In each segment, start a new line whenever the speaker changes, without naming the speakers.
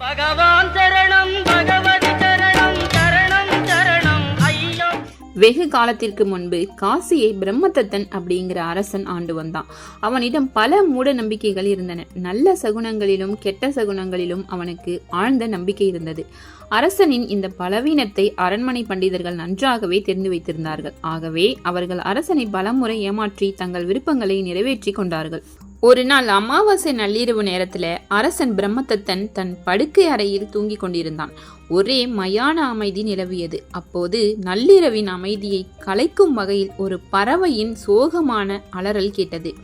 பகவான் சரணம் பகவதி சரணம் சரணம் சரணம்
வெகு காலத்திற்கு முன்பு காசியை பிரம்மதத்தன் அப்படிங்கிற அரசன் ஆண்டு வந்தான். அவனிடம் பல மூட நம்பிக்கைகள் இருந்தன. நல்ல சகுனங்களிலும் கெட்ட சகுனங்களிலும் அவனுக்கு ஆழ்ந்த நம்பிக்கை இருந்தது. அரசனின் இந்த பலவீனத்தை அரண்மனை பண்டிதர்கள் நன்றாகவே தெரிந்து வைத்திருந்தார்கள். ஆகவே அவர்கள் அரசனை பலமுறை ஏமாற்றி தங்கள் விருப்பங்களை நிறைவேற்றி கொண்டார்கள். ஒரு நாள் அமாவாசை நள்ளிரவு நேரத்துல அரசன் பிரம்மதத்தன் தன் படுக்கை அறையில் தூங்கிக் கொண்டிருந்தான். ஒரே மயான அமைதி நிலவியது. அப்போது நள்ளிரவின் அமைதியை கலைக்கும் வகையில் ஒரு பறவையின் சோகமான அலறல் கேட்டது.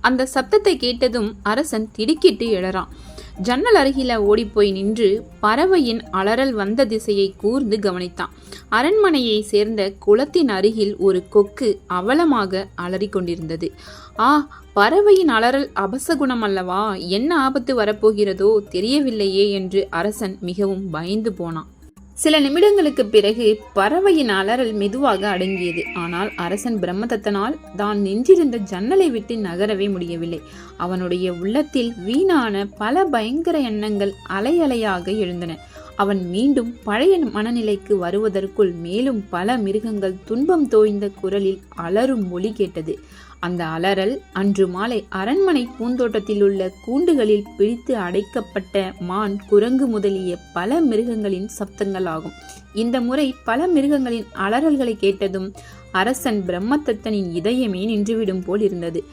அந்த சத்தத்தை கேட்டதும் அரசன் திடுக்கிட்டு எழறான். ஜன்னல் அருகில ஓடிப்போய் நின்று பறவையின் அலறல் வந்த திசையை கூர்ந்து கவனித்தான். அரண்மனையை சேர்ந்த குளத்தின் அருகில் ஒரு கொக்கு அவலமாக அலறிக்கொண்டிருந்தது ஆ பறவையின் அலறல் அபசகுணம் அல்லவா? என்ன ஆபத்து வரப்போகிறதோ தெரியவில்லையே என்று அரசன் மிகவும் பயந்து போனான். சில நிமிடங்களுக்கு பிறகு பறவையின் அலறல் மெதுவாக அடங்கியது. ஆனால் அரசன் பிரம்மதத்தனால் தான் நின்றிருந்த ஜன்னலை விட்டு நகரவே முடியவில்லை. அவனுடைய உள்ளத்தில் வீணான பல பயங்கர எண்ணங்கள் அலையலையாக எழுந்தன. அவன் மீண்டும் பழைய மனநிலைக்கு வருவதற்குள் மேலும் பல மிருகங்கள் துன்பம் தோய்ந்த குரலில் அலறும் மொழி கேட்டது. அந்த அலறல் அன்று மாலை அரண்மனை பூந்தோட்டத்தில் உள்ள கூண்டுகளில் பிடித்து அடைக்கப்பட்ட மான் குரங்கு முதலிய பல மிருகங்களின் சப்தங்களாகும். இந்த முறை பல மிருகங்களின் அலறல்களை கேட்டதும் அரசன் பிரம்மதத்தனின் இதயமே நின்றுவிடும் போல் இருந்தது.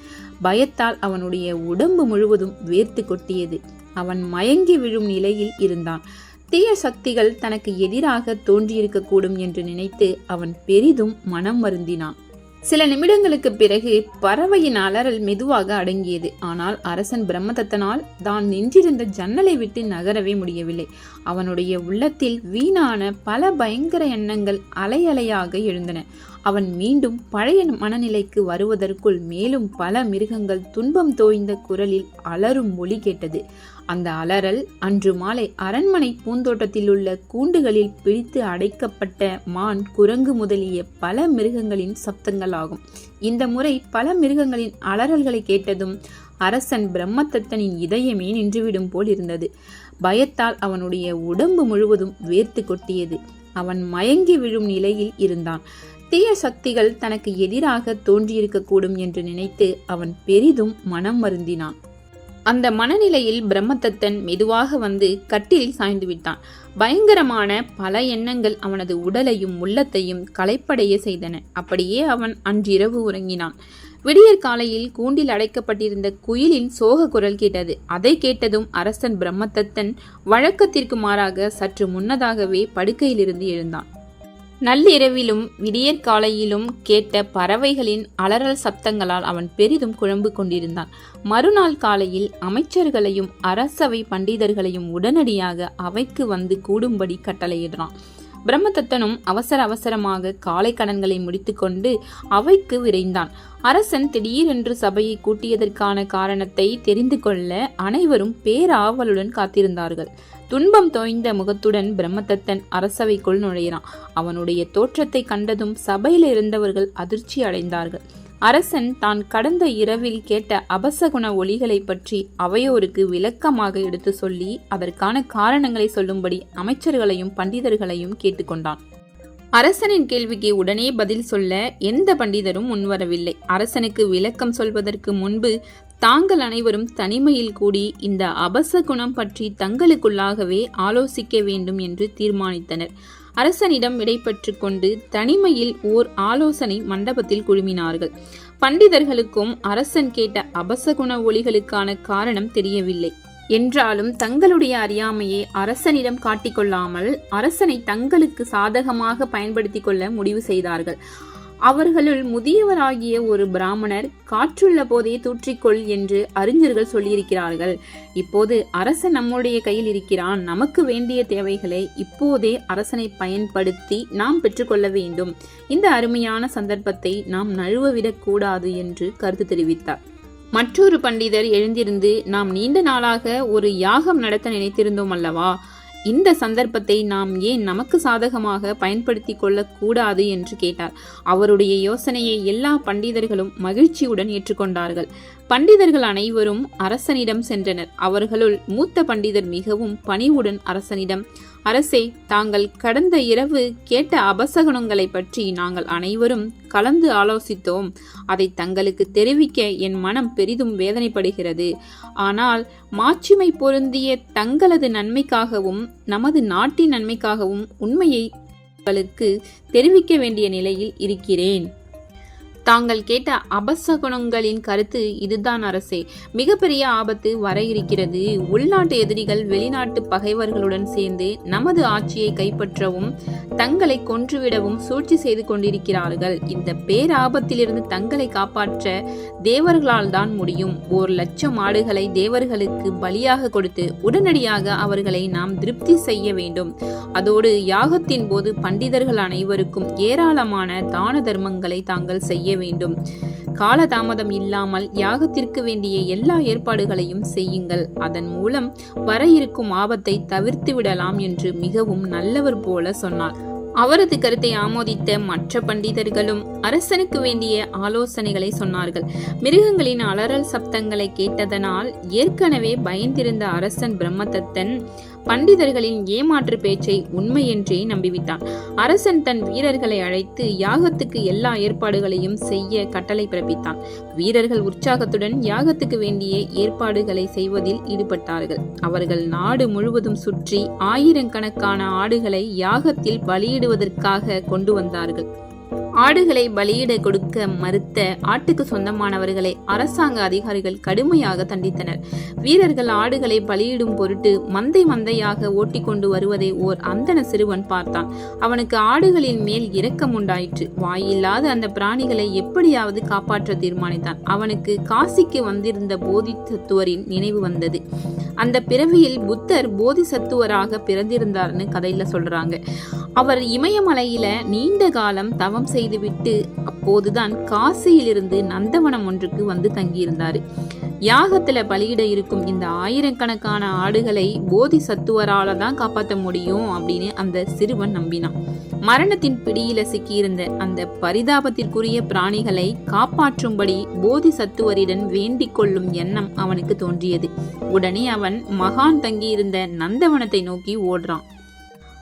பயத்தால் அவனுடைய உடம்பு முழுவதும் வேர்த்து கொட்டியது. அவன் மயங்கி விழும் நிலையில் இருந்தான். தீய சக்திகள் தனக்கு எதிராக தோன்றியிருக்கக்கூடும் என்று நினைத்து அவன் பெரிதும் மனம் வருந்தினான். சில நிமிடங்களுக்கு பிறகு பறவையின் அலறல் மெதுவாக அடங்கியது. ஆனால் அரசன் பிரம்மதத்தனால் தான் நின்றிருந்த ஜன்னலை விட்டு நகரவே முடியவில்லை. அவனுடைய உள்ளத்தில் வீணான பல பயங்கர எண்ணங்கள் அலையலையாக எழுந்தன. அவன் மீண்டும் பழைய மனநிலைக்கு வருவதற்குள் மேலும் பல மிருகங்கள் துன்பம் தோய்ந்த குரலில் அலறும் மொழி கேட்டது. அந்த அலறல் அன்று மாலை அரண்மனை பூந்தோட்டத்தில் உள்ள கூண்டுகளில் பிடித்து அடைக்கப்பட்ட மான் குரங்கு முதலிய பல மிருகங்களின் சப்தங்களாகும். இந்த முறை பல மிருகங்களின் அலறல்களை கேட்டதும் அரசன் பிரம்மதத்தனின் இதயமே நின்றுவிடும் போல் இருந்தது. பயத்தால் அவனுடைய உடம்பு முழுவதும் வேர்த்து கொட்டியது. அவன் மயங்கி விழும் நிலையில் இருந்தான். தீய சக்திகள் தனக்கு எதிராக தோன்றியிருக்கக்கூடும் என்று நினைத்து அவன் பெரிதும் மனம் வருந்தினான். அந்த மனநிலையில் பிரம்மதத்தன் மெதுவாக வந்து கட்டிலில் சாய்ந்து விட்டான். பயங்கரமான பல எண்ணங்கள் அவனது உடலையும் உள்ளத்தையும் களைப்படைய செய்தன. அப்படியே அவன் அன்றிரவு உறங்கினான். விடியற் காலையில் கூண்டில் அடைக்கப்பட்டிருந்த குயிலின் சோக குரல் கேட்டது. அதை கேட்டதும் அரசன் பிரம்மதத்தன் வழக்கத்திற்கு மாறாக சற்று முன்னதாகவே படுக்கையிலிருந்து எழுந்தான். நள்ளிரவிலும் விடியற்காலையிலும் கேட்ட பறவைகளின் அலறல் சப்தங்களால் அவன் பெரிதும் குழம்பு கொண்டிருந்தான். மறுநாள் காலையில் அமைச்சர்களையும் அரசவை பண்டிதர்களையும் உடனடியாக அவைக்கு வந்து கூடும்படி கட்டளையிடுறான். பிரம்மதத்தனும் அவசர அவசரமாக காலை கடன்களை முடித்துக்கொண்டு அவைக்கு விரைந்தான். அரசன் திடீரென்று சபையை கூட்டியதற்கான காரணத்தை தெரிந்து கொள்ள அனைவரும் பேராவலுடன் காத்திருந்தார்கள். துன்பம் தோய்ந்த முகத்துடன் பிரம்மதத்தன் அரசவைக்குள் நுழையிறான். அவனுடைய தோற்றத்தை கண்டதும் சபையில் இருந்தவர்கள் அதிர்ச்சி அடைந்தார்கள். அரசன் தான் கடந்த இரவில் கேட்ட அபசகுண ஒளிகளை பற்றி அவையோருக்கு விளக்கமாக எடுத்து சொல்லி அதற்கான காரணங்களை சொல்லும்படி அமைச்சர்களையும் பண்டிதர்களையும் கேட்டுக்கொண்டான் அரசனின் கேள்விக்கு உடனே பதில் சொல்ல எந்த பண்டிதரும் முன்வரவில்லை. அரசனுக்கு விளக்கம் சொல்வதற்கு முன்பு தாங்கள் அனைவரும் தனிமையில் கூடி இந்த அபச குணம் பற்றி தங்களுக்குள்ளாகவே ஆலோசிக்க வேண்டும் என்று தீர்மானித்தனர். அரசனிடம் விடைபெற்று கொண்டு தனிமையில் ஓர் ஆலோசனை மண்டபத்தில் குழுமினார்கள். பண்டிதர்களுக்கும் அரசன் கேட்ட அபசகுண ஒளிகளுக்கான காரணம் தெரியவில்லை. என்றாலும் தங்களுடைய அறியாமையை அரசனிடம் காட்டிக்கொள்ளாமல் அரசனை தங்களுக்கு சாதகமாக பயன்படுத்திக் கொள்ள முடிவு செய்தார்கள். அவர்களுள் முதியவராகிய ஒரு பிராமணர் காற்றுள்ள போதே தூற்றிக்கொள் என்று அறிஞர்கள் சொல்லியிருக்கிறார்கள். இப்போது அரசன் நம்முடைய கையில் இருக்கிறான். நமக்கு வேண்டிய தேவைகளை இப்போதே அரசனை பயன்படுத்தி நாம் பெற்றுக்கொள்ள வேண்டும். இந்த அருமையான சந்தர்ப்பத்தை நாம் நழுவவிடக் கூடாது என்று கருத்து தெரிவித்தார். மற்றொரு பண்டிதர் எழுந்திருந்து நாம் நீண்ட நாளாக ஒரு யாகம் நடத்த நினைத்திருந்தோம் அல்லவா? இந்த சந்தர்ப்பத்தை நாம் ஏன் நமக்கு சாதகமாக பயன்படுத்தி கொள்ளக்கூடாது என்று கேட்டார். அவருடைய யோசனையை எல்லா பண்டிதர்களும் மகிழ்ச்சியுடன் ஏற்றுக்கொண்டார்கள். பண்டிதர்கள் அனைவரும் அரசனிடம் சென்றனர். அவர்களுள் மூத்த பண்டிதர் மிகவும் பணிவுடன் அரசனிடம் அரசே தாங்கள் கடந்த இரவு கேட்ட அபசகனங்களை பற்றி நாங்கள் அனைவரும் கலந்து ஆலோசித்தோம். அதை தங்களுக்கு தெரிவிக்க என் மனம் பெரிதும் வேதனைப்படுகிறது. ஆனால் மாட்சிமை பொருந்திய தங்களது நன்மைக்காகவும் நமது நாட்டின் நன்மைக்காகவும் உண்மையை தெரிவிக்க வேண்டிய நிலையில் இருக்கிறேன். தாங்கள் கேட்ட அபசகுணங்களின் கருத்து இதுதான் அரசே. மிகப்பெரிய ஆபத்து வர இருக்கிறது. உள்நாட்டு எதிரிகள் வெளிநாட்டு பகைவர்களுடன் சேர்ந்து நமது ஆட்சியை கைப்பற்றவும் தங்களை கொன்றுவிடவும் சூழ்ச்சி செய்து கொண்டிருக்கிறார்கள். இந்த பேராபத்திலிருந்து தங்களை காப்பாற்ற தேவர்களால் தான் முடியும். ஓர் லட்சம் ஆடுகளை தேவர்களுக்கு பலியாக கொடுத்து உடனடியாக அவர்களை நாம் திருப்தி செய்ய வேண்டும். அதோடு யாகத்தின் போது பண்டிதர்கள் அனைவருக்கும் ஏராளமான தான தர்மங்களை தாங்கள் செய்ய வேண்டும். காலதாமதம் இல்லாமல் யாகத்திற்கு வேண்டிய எல்லா ஏற்பாடுகளையும் செய்யுங்கள். அதன் மூலம் வர இருக்கும் ஆபத்தை தவிர்த்து விடலாம் என்று மிகவும் நல்லவர் போல சொன்னார் அவரது கருத்தை ஆமோதித்த மற்ற பண்டிதர்களும் அரசனுக்கு வேண்டிய ஆலோசனைகளை சொன்னார்கள். மிருகங்களின் அலறல் சப்தங்களை கேட்டதனால் ஏற்கனவே பயந்திருந்த அரசன் பிரம்மதத்தன் பண்டிதர்களின் ஏமாற்று பேச்சை உண்மை என்றே நம்பிவிட்டான். அரசன் தன் வீரர்களை அழைத்து யாகத்துக்கு எல்லா ஏற்பாடுகளையும் செய்ய கட்டளை பிறப்பித்தான். வீரர்கள் உற்சாகத்துடன் யாகத்துக்கு வேண்டிய ஏற்பாடுகளை செய்வதில் ஈடுபட்டார்கள். அவர்கள் நாடு முழுவதும் சுற்றி ஆயிரக்கணக்கான ஆடுகளை யாகத்தில் பலியிடுவதற்காக கொண்டு வந்தார்கள். ஆடுகளை பலியிட கொடுக்க மறுத்த ஆட்டுக்கு சொந்தமானவர்களை அரசாங்க அதிகாரிகள் கடுமையாக தண்டித்தனர். வீரர்கள் ஆடுகளை பலியிடும் பொருட்டு மந்தை மந்தையாக ஓட்டிக்கொண்டு வருவதை ஓர் அந்தன சிறுவன் பார்த்தான். அவனுக்கு ஆடுகளின் மேல் இரக்கம் உண்டாயிற்று. வாயில்லாத அந்த பிராணிகளை எப்படியாவது காப்பாற்ற தீர்மானித்தான். அவனுக்கு காசிக்கு வந்திருந்த போதிசத்துவரின் நினைவு வந்தது. அந்த பிறவியில் புத்தர் போதிசத்துவராக பிறந்திருந்தார்னு கதையில சொல்றாங்க. அவர் இமயமலையில நீண்ட காலம் தவம் செய்துவிட்டு அப்போதுதான் காசியிலிருந்து நந்தவனம் ஒன்றுக்கு வந்து தங்கியிருந்தார். யாகத்துல பலியிட இருக்கும் இந்த ஆயிரக்கணக்கான ஆடுகளை போதி சத்துவரால தான் காப்பாற்ற முடியும் அப்படின்னு அந்த சிறுவன் நம்பினான். மரணத்தின் பிடியில சிக்கியிருந்த அந்த பரிதாபத்திற்குரிய பிராணிகளை காப்பாற்றும்படி போதி சத்துவரிடம் வேண்டிக் கொள்ளும் எண்ணம் அவனுக்கு தோன்றியது. உடனே அவன் மகான் தங்கியிருந்த நந்தவனத்தை நோக்கி ஓடுறான்.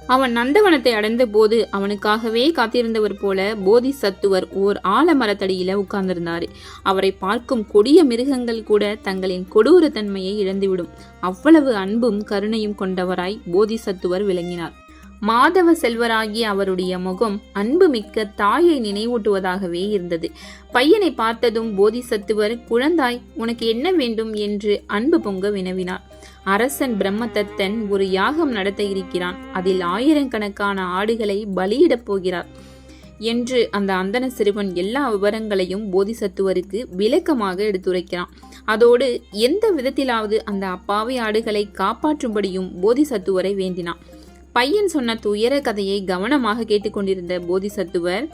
அவன் நந்தவனத்தை அடைந்த போது அவனுக்காகவே காத்திருந்தவர் போல போதி சத்துவர் ஓர் ஆலமரத்தடியில உட்கார்ந்திருந்தாரு. அவரை பார்க்கும் கொடிய மிருகங்கள் கூட தங்களின் கொடூர தன்மையை இழந்துவிடும். அவ்வளவு அன்பும் கருணையும் கொண்டவராய் போதி சத்துவர் விளங்கினார். மாதவ செல்வராகிய அவருடைய முகம் அன்பு மிக்க தாயை நினைவூட்டுவதாகவே இருந்தது. பையனை பார்த்ததும் போதிசத்துவர் குழந்தாய் உனக்கு என்ன வேண்டும் என்று அன்பு பொங்க வினவினார். அரசன் பிரம்மதத்தன் ஒரு யாகம் நடத்த இருக்கிறான். அதில் ஆயிரக்கணக்கான ஆடுகளை பலியிடப் போகிறார். என்று அந்த அந்தன சிறுவன் எல்லா விவரங்களையும் போதிசத்துவருக்கு விளக்கமாக எடுத்துரைக்கிறான். அதோடு எந்த விதத்திலாவது அந்த அப்பாவி ஆடுகளை காப்பாற்றும்படியும் போதிசத்துவரை வேண்டினான். பையன் சொன்ன துயர கதையை கவனமாக கேட்டுக்கொண்டிருந்த போதிசத்துவர்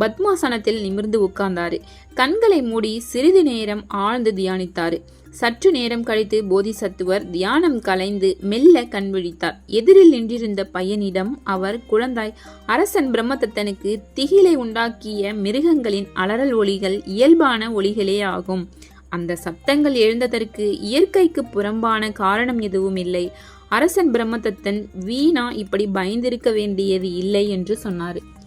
பத்மாசனத்தில் நிமிர்ந்து உட்கார்ந்தாரு. கண்களை மூடி சிறிது நேரம் ஆழ்ந்து தியானித்தாரு. சற்று நேரம் கழித்து போதிசத்துவர் தியானம் கலைந்து மெல்ல கண் விழித்தார். எதிரில் நின்றிருந்த பையனிடம் அவர் குழந்தாய் அரசன் பிரம்மதத்தனுக்கு திகிலை உண்டாக்கிய மிருகங்களின் அலறல் ஒளிகள் இயல்பான ஒளிகளே ஆகும். அந்த சப்தங்கள் எழுந்ததற்கு இயற்கைக்கு புறம்பான காரணம் எதுவும் இல்லை. அரசன் பிரம்மதத்தன் வீணா இப்படி பயந்திருக்க வேண்டியது இல்லை என்று சொன்னார்.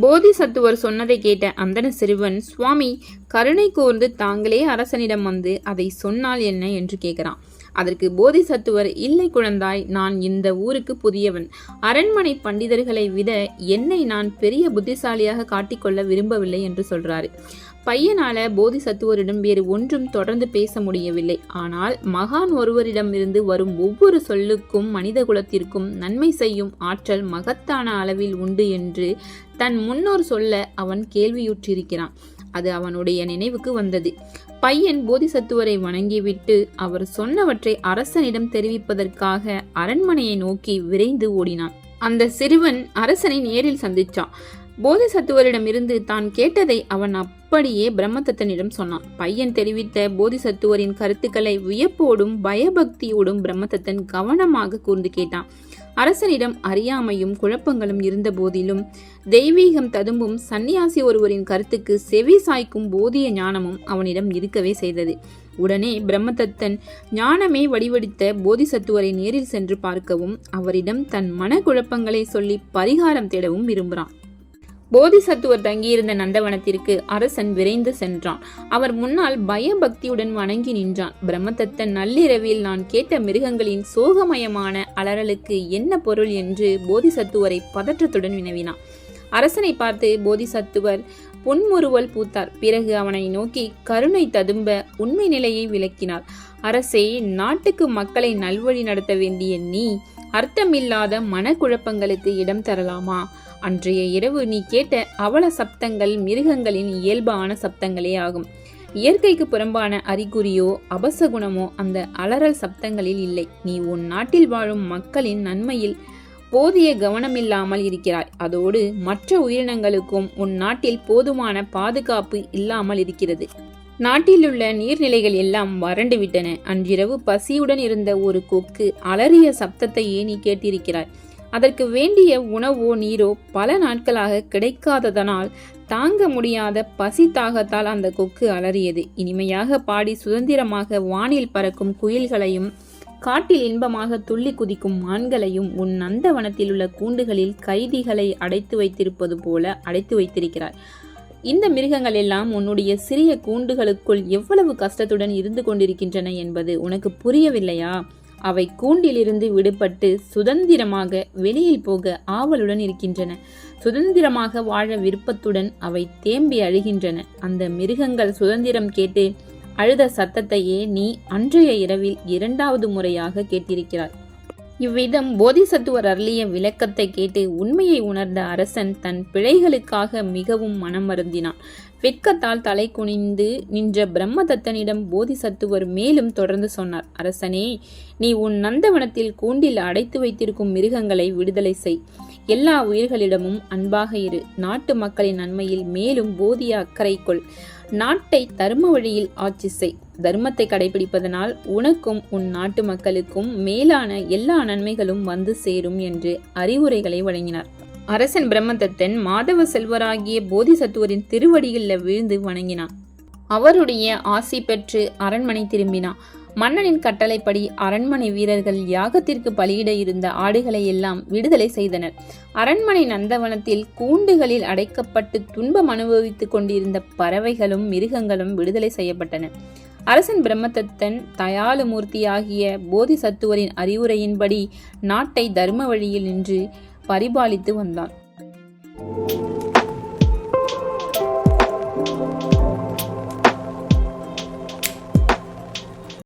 போதிசத்துவர் சொன்னதை கேட்ட அந்தன சிறுவன் சுவாமி கருணை கூர்ந்து தாங்களே அரசனிடம் வந்து அதை சொன்னால் என்ன? என்று கேட்கிறான். அதற்கு போதிசத்துவர் இல்லை குழந்தாய் நான் இந்த ஊருக்கு புதியவன். அரண்மனை பண்டிதர்களை விட என்னை நான் பெரிய புத்திசாலியாக காட்டிக்கொள்ள விரும்பவில்லை என்று சொல்றாரு. பையனால போதிசத்துவரிடம் வேறு ஒன்றும் தொடர்ந்து பேச முடியவில்லை. ஆனால் மகான் ஒருவரிடமிருந்து வரும் ஒவ்வொரு சொல்லுக்கும் மனித குலத்திற்கும் நன்மை செய்யும் ஆற்றல் மகத்தான அளவில் உண்டு என்று தன் முன்னோர் சொல்ல அவன் கேள்வியுற்றிருக்கிறான். அது அவனுடைய நினைவுக்கு வந்தது. பையன் போதிசத்துவரை வணங்கிவிட்டு அவர் சொன்னவற்றை அரசனிடம் தெரிவிப்பதற்காக அரண்மனையை நோக்கி விரைந்து ஓடினான். அந்த சிறுவன் அரசனை நேரில் சந்திச்சான். போதிசத்துவரிடமிருந்து தான் கேட்டதை அவன் அப்படியே பிரம்மதத்தனிடம் சொன்னான். பையன் தெரிவித்த போதிசத்துவரின் கருத்துக்களை வியப்போடும் பயபக்தியோடும் பிரம்மதத்தன் கவனமாக கூர்ந்து கேட்டான். அரசனிடம் அறியாமையும் குழப்பங்களும் இருந்த போதிலும் தெய்வீகம் ததும்பும் சந்நியாசி ஒருவரின் கருத்துக்கு செவி சாய்க்கும் போதிய ஞானமும் அவனிடம் இருக்கவே செய்தது. உடனே பிரம்மதத்தன் ஞானமே வடிவடித்த போதிசத்துவரை நேரில் சென்று பார்க்கவும் அவரிடம் தன் மனக்குழப்பங்களை சொல்லி பரிகாரம் தேடவும் விரும்புகிறான். போதிசத்துவர் தங்கியிருந்த நந்தவனத்திற்கு அரசன் விரைந்து சென்றான். அவர் முன்னால் பயபக்தியுடன் வணங்கி நின்றான். பிரம்மதத்தன் நள்ளிரவில் நான் கேட்ட மிருகங்களின் சோகமயமான அலறலுக்கு என்ன பொருள் என்று போதிசத்துவரை பதற்றத்துடன் வினவினான். அரசனை பார்த்து போதிசத்துவர் பொன்முறுவல் பூத்தார். பிறகு அவனை நோக்கி கருணை ததும்ப உண்மை நிலையை விளக்கினார். அரசே நாட்டுக்கு மக்களை நல்வழி நடத்த வேண்டிய நீ அர்த்தமில்லாத மனக்குழப்பங்களுக்கு இடம் தரலாமா? அன்றைய இரவு நீ கேட்ட அவல சப்தங்கள் மிருகங்களின் இயல்பான சப்தங்களே ஆகும். இயற்கைக்கு புறம்பான அறிகுறியோ அபசகுணமோ அந்த அலறல் சப்தங்களில் இல்லை. நீ உன் நாட்டில் வாழும் மக்களின் நன்மையில் போதிய கவனமில்லாமல் இருக்கிறாய். அதோடு மற்ற உயிரினங்களுக்கும் உன் நாட்டில் போதுமான பாதுகாப்பு இல்லாமல் இருக்கிறது. நாட்டிலுள்ள நீர்நிலைகள் எல்லாம் வறண்டுவிட்டன. அன்றிரவு பசியுடன் இருந்த ஒரு கொக்கு அலறிய சப்தத்தையே நீ கேட்டிருக்கிறாய் அதற்கு வேண்டிய உணவோ நீரோ பல நாட்களாக கிடைக்காததனால் தாங்க முடியாத பசி தாகத்தால் அந்த கொக்கு அலறியது. இனிமையாக பாடி சுதந்திரமாக வானில் பறக்கும் குயில்களையும் காட்டில் இன்பமாக துள்ளி குதிக்கும் மான்களையும் உன் நந்தவனத்தில் உள்ள கூண்டுகளில் கைதிகளை அடைத்து வைத்திருப்பது போல அடைத்து வைத்திருக்கிறாய் இந்த மிருகங்கள் எல்லாம் உன்னுடைய சிறிய கூண்டுகளுக்குள் எவ்வளவு கஷ்டத்துடன் இருந்து கொண்டிருக்கின்றன என்பது உனக்கு புரியவில்லையா? அவை கூண்டிலிருந்து விடுபட்டு சுதந்திரமாக வெளியில் போக ஆவலுடன் இருக்கின்றன. சுதந்திரமாக வாழ விருப்பத்துடன் அவை தேம்பி அழுகின்றன. அந்த மிருகங்கள் சுதந்திரம் கேட்டு அழுத சத்தத்தையே நீ அன்றைய இரவில் இரண்டாவது முறையாக கேட்டிருக்கிறாய். இவ்விதம் போதிசத்துவர் அருளிய விளக்கத்தை கேட்டு உண்மையை உணர்ந்த அரசன் தன் பிழைகளுக்காக மிகவும் மனம் வருந்தினான். வெட்கத்தால் தலை குனிந்து நின்ற பிரம்மதத்தனிடம் போதிசத்துவர் மேலும் தொடர்ந்து சொன்னார். அரசனே நீ உன் நந்தவனத்தில் கூண்டில் அடைத்து வைத்திருக்கும் மிருகங்களை விடுதலை செய். எல்லா உயிர்களிடமும் அன்பாக இரு. நாட்டு மக்களின் நன்மையில் மேலும் போதிய அக்கறை கொள். நாட்டை தர்ம வழியில் ஆட்சி செய். தர்மத்தை கடைபிடிப்பதனால் உனக்கும் உன் நாட்டு மக்களுக்கும் மேலான எல்லா நன்மைகளும் வந்து சேரும் என்று அறிவுரைகளை வழங்கினார். அரசன் பிரம்மதத்தன் மாதவ செல்வராகிய போதிசத்துவரின் திருவடிகளில் விழுந்து வணங்கினான். அவருடைய ஆசி பெற்று அரண்மனை திரும்பினான். மன்னனின் கட்டளைப்படி அரண்மனை வீரர்கள் யாகத்திற்கு பலியிட இருந்த ஆடுகளை எல்லாம் விடுதலை செய்தனர். அரண்மனை நந்தவனத்தில் கூண்டுகளில் அடைக்கப்பட்டு துன்பம் அனுபவித்துக் கொண்டிருந்த பறவைகளும் மிருகங்களும் விடுதலை செய்யப்பட்டன. அரசன் பிரம்மதத்தன் தயாலுமூர்த்தியாகிய போதிசத்துவரின் அறிவுரையின்படி நாட்டை தர்ம வழியில் நின்று பரிபாலித்து வந்தான்.